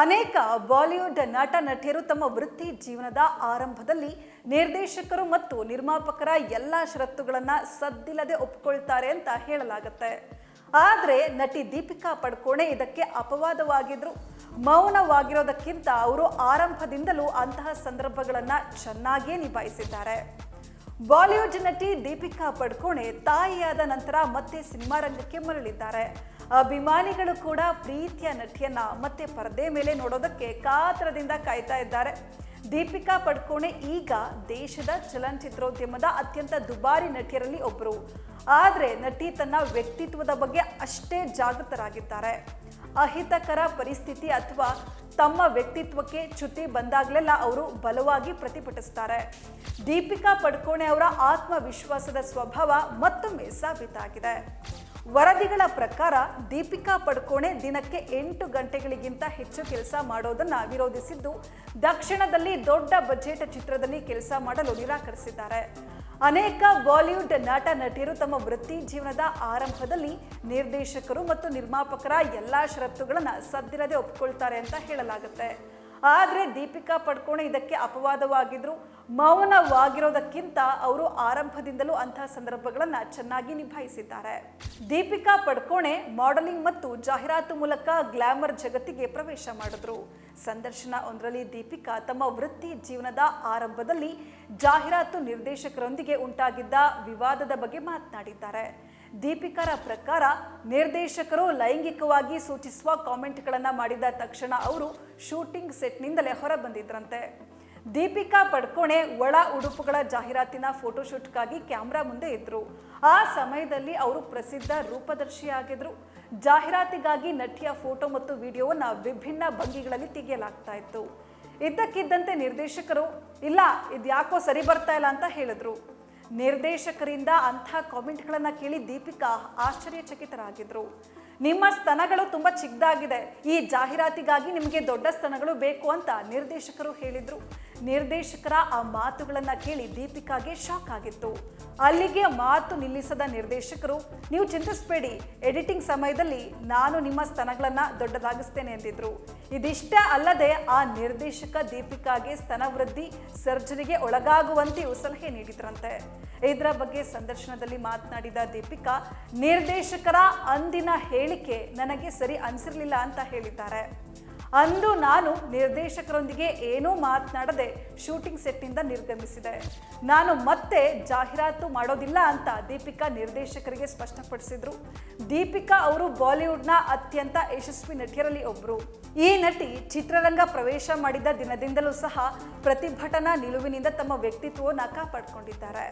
ಅನೇಕ ಬಾಲಿವುಡ್ ನಟ, ನಟಿಯರು ತಮ್ಮ ವೃತ್ತಿ ಜೀವನದ ಆರಂಭದಲ್ಲಿ ನಿರ್ದೇಶಕರು ಮತ್ತು ನಿರ್ಮಾಪಕರ ಎಲ್ಲ ಷರತ್ತುಗಳನ್ನು ಸದ್ದಿಲ್ಲದೆ ಒಪ್ಕೊಳ್ತಾರೆ ಅಂತ ಹೇಳಲಾಗುತ್ತೆ. ಆದರೆ ನಟಿ ದೀಪಿಕಾ ಪಡ್ಕೋಣೆ ಇದಕ್ಕೆ ಅಪವಾದವಾಗಿದ್ರು. ಮೌನವಾಗಿರೋದಕ್ಕಿಂತ ಅವರು ಆರಂಭದಿಂದಲೂ ಅಂತಹ ಸಂದರ್ಭಗಳನ್ನು ಚೆನ್ನಾಗಿಯೇ ನಿಭಾಯಿಸಿದ್ದಾರೆ. ಬಾಲಿವುಡ್ ನಟಿ ದೀಪಿಕಾ ಪಡ್ಕೋಣೆ ತಾಯಿಯಾದ ನಂತರ ಮತ್ತೆ ಸಿನಿಮಾ ರಂಗಕ್ಕೆ ಮರಳಿದ್ದಾರೆ. ಅಭಿಮಾನಿಗಳು ಕೂಡ ಪ್ರೀತಿಯ ನಟಿಯನ್ನ ಮತ್ತೆ ಪರದೆ ಮೇಲೆ ನೋಡೋದಕ್ಕೆ ಕಾತರದಿಂದ ಕಾಯ್ತಾ ಇದ್ದಾರೆ. ದೀಪಿಕಾ ಪಡ್ಕೋಣೆ ಈಗ ದೇಶದ ಚಲನಚಿತ್ರೋದ್ಯಮದ ಅತ್ಯಂತ ದುಬಾರಿ ನಟಿಯರಲ್ಲಿ ಒಬ್ಬರು ಆದರೆ ನಟಿ ತನ್ನ ವ್ಯಕ್ತಿತ್ವದ ಬಗ್ಗೆ ಅಷ್ಟೇ ಜಾಗೃತರಾಗಿದ್ದಾರೆ. ಅಹಿತಕರ ಪರಿಸ್ಥಿತಿ ಅಥವಾ ತಮ್ಮ ವ್ಯಕ್ತಿತ್ವಕ್ಕೆ ಚ್ಯುತಿ ಬಂದಾಗಲೆಲ್ಲ ಅವರು ಬಲವಾಗಿ ಪ್ರತಿಭಟಿಸ್ತಾರೆ. ದೀಪಿಕಾ ಪಡ್ಕೋಣೆ ಅವರ ಆತ್ಮವಿಶ್ವಾಸದ ಸ್ವಭಾವ ಮತ್ತೊಮ್ಮೆ ಸಾಬೀತಾಗಿದೆ. ವರದಿಗಳ ಪ್ರಕಾರ ದೀಪಿಕಾ ಪಡ್ಕೋಣೆ ದಿನಕ್ಕೆ ಎಂಟು ಗಂಟೆಗಳಿಗಿಂತ ಹೆಚ್ಚು ಕೆಲಸ ಮಾಡೋದನ್ನ ವಿರೋಧಿಸಿದ್ದು, ದಕ್ಷಿಣದಲ್ಲಿ ದೊಡ್ಡ ಬಜೆಟ್ ಚಿತ್ರದಲ್ಲಿ ಕೆಲಸ ಮಾಡಲು ನಿರಾಕರಿಸಿದ್ದಾರೆ. ಅನೇಕ ಬಾಲಿವುಡ್ ನಟ, ನಟಿಯರು ತಮ್ಮ ವೃತ್ತಿ ಜೀವನದ ಆರಂಭದಲ್ಲಿ ನಿರ್ದೇಶಕರು ಮತ್ತು ನಿರ್ಮಾಪಕರ ಎಲ್ಲಾ ಷರತ್ತುಗಳನ್ನು ಸದ್ದಿರದೆ ಒಪ್ಪಿಕೊಳ್ತಾರೆ ಅಂತ ಹೇಳಲಾಗುತ್ತೆ. ಆದರೆ ದೀಪಿಕಾ ಪಡ್ಕೋಣೆ ಇದಕ್ಕೆ ಅಪವಾದವಾಗಿದ್ರು, ಮೌನವಾಗಿರೋದಕ್ಕಿಂತ ಅವರು ಆರಂಭದಿಂದಲೂ ಅಂತಹ ಸಂದರ್ಭಗಳನ್ನು ಚೆನ್ನಾಗಿ ನಿಭಾಯಿಸಿದ್ದಾರೆ. ದೀಪಿಕಾ ಪಡ್ಕೋಣೆ ಮಾಡೆಲಿಂಗ್ ಮತ್ತು ಜಾಹೀರಾತು ಮೂಲಕ ಗ್ಲಾಮರ್ ಜಗತ್ತಿಗೆ ಪ್ರವೇಶ ಮಾಡಿದ್ರು. ಸಂದರ್ಶನ ಒಂದರಲ್ಲಿ ದೀಪಿಕಾ ತಮ್ಮ ವೃತ್ತಿ ಜೀವನದ ಆರಂಭದಲ್ಲಿ ಜಾಹೀರಾತು ನಿರ್ದೇಶಕರೊಂದಿಗೆ ಉಂಟಾಗಿದ್ದ ವಿವಾದದ ಬಗ್ಗೆ ಮಾತನಾಡಿದ್ದಾರೆ. ದೀಪಿಕಾರ ಪ್ರಕಾರ ನಿರ್ದೇಶಕರು ಲೈಂಗಿಕವಾಗಿ ಸೂಚಿಸುವ ಕಾಮೆಂಟ್ಗಳನ್ನು ಮಾಡಿದ ತಕ್ಷಣ ಅವರು ಶೂಟಿಂಗ್ ಸೆಟ್ನಿಂದಲೇ ಹೊರಬಂದಿದ್ರಂತೆ. ದೀಪಿಕಾ ಪಡ್ಕೋಣೆ ಒಳ ಉಡುಪುಗಳ ಜಾಹೀರಾತಿನ ಫೋಟೋಶೂಟ್ಗಾಗಿ ಕ್ಯಾಮ್ರಾ ಮುಂದೆ ಇದ್ರು. ಆ ಸಮಯದಲ್ಲಿ ಅವರು ಪ್ರಸಿದ್ಧ ರೂಪದರ್ಶಿಯಾಗಿದ್ರು ಜಾಹೀರಾತಿಗಾಗಿ ನಟಿಯ ಫೋಟೋ ಮತ್ತು ವಿಡಿಯೋವನ್ನು ವಿಭಿನ್ನ ಭಂಗಿಗಳಲ್ಲಿ ತೆಗೆಯಲಾಗ್ತಾ ಇತ್ತು. ಇದ್ದಕ್ಕಿದ್ದಂತೆ ನಿರ್ದೇಶಕರು, ಇಲ್ಲ, ಇದ್ಯಾಕೋ ಸರಿ ಬರ್ತಾ ಇಲ್ಲ ಅಂತ ಹೇಳಿದ್ರು. ನಿರ್ದೇಶಕರಿಂದ ಅಂಥ ಕಾಮೆಂಟ್ಗಳನ್ನು ಕೇಳಿ ದೀಪಿಕಾ ಆಶ್ಚರ್ಯಚಕಿತರಾಗಿದ್ರು. ನಿಮ್ಮ ಸ್ತನಗಳು ತುಂಬ ಚಿಕ್ಕದಾಗಿದೆ. ಈ ಜಾಹೀರಾತಿಗಾಗಿ ನಿಮಗೆ ದೊಡ್ಡ ಸ್ತನಗಳು ಬೇಕು ಅಂತ ನಿರ್ದೇಶಕರು ಹೇಳಿದ್ರು. ನಿರ್ದೇಶಕರ ಆ ಮಾತುಗಳನ್ನ ಕೇಳಿ ದೀಪಿಕಾಗೆ ಶಾಕ್ ಆಗಿತ್ತು. ಅಲ್ಲಿಗೆ ಮಾತು ನಿಲ್ಲಿಸದ ನಿರ್ದೇಶಕರು, ನೀವು ಚಿಂತಿಸಬೇಡಿ, ಎಡಿಟಿಂಗ್ ಸಮಯದಲ್ಲಿ ನಾನು ನಿಮ್ಮ ಸ್ತನಗಳನ್ನ ದೊಡ್ಡದಾಗಿಸ್ತೇನೆ, ಎಂದಿದ್ರು. ಇದಿಷ್ಟ ಅಲ್ಲದೆ ಆ ನಿರ್ದೇಶಕ ದೀಪಿಕಾಗೆ ಸ್ತನ ವೃದ್ಧಿ ಸರ್ಜರಿಗೆ ಒಳಗಾಗುವಂತೆಯೂ ಸಲಹೆ ನೀಡಿದ್ರಂತೆ. ಇದರ ಬಗ್ಗೆ ಸಂದರ್ಶನದಲ್ಲಿ ಮಾತನಾಡಿದ ದೀಪಿಕಾ, ನಿರ್ದೇಶಕರ ಅಂದಿನ ಹೇಳಿಕೆ ನನಗೆ ಸರಿ ಅನಿಸಿರ್ಲಿಲ್ಲ ಅಂತ ಹೇಳಿದ್ದಾರೆ. ಅಂದು ನಾನು ನಿರ್ದೇಶಕರೊಂದಿಗೆ ಏನೂ ಮಾತನಾಡದೆ ಶೂಟಿಂಗ್ ಸೆಟ್ನಿಂದ ನಿರ್ಗಮಿಸಿದೆ. ನಾನು ಮತ್ತೆ ಜಾಹೀರಾತು ಮಾಡೋದಿಲ್ಲ ಅಂತ ದೀಪಿಕಾ ನಿರ್ದೇಶಕರಿಗೆ ಸ್ಪಷ್ಟಪಡಿಸಿದ್ರು. ದೀಪಿಕಾ ಅವರು ಬಾಲಿವುಡ್ನ ಅತ್ಯಂತ ಯಶಸ್ವಿ ನಟಿಯರಲ್ಲಿ ಒಬ್ಬರು ಈ ನಟಿ ಚಿತ್ರರಂಗ ಪ್ರವೇಶ ಮಾಡಿದ ದಿನದಿಂದಲೂ ಸಹ ಪ್ರತಿಭಟನಾ ನಿಲುವಿನಿಂದ ತಮ್ಮ ವ್ಯಕ್ತಿತ್ವವನ್ನು ಕಾಪಾಡಿಕೊಂಡಿದ್ದಾರೆ.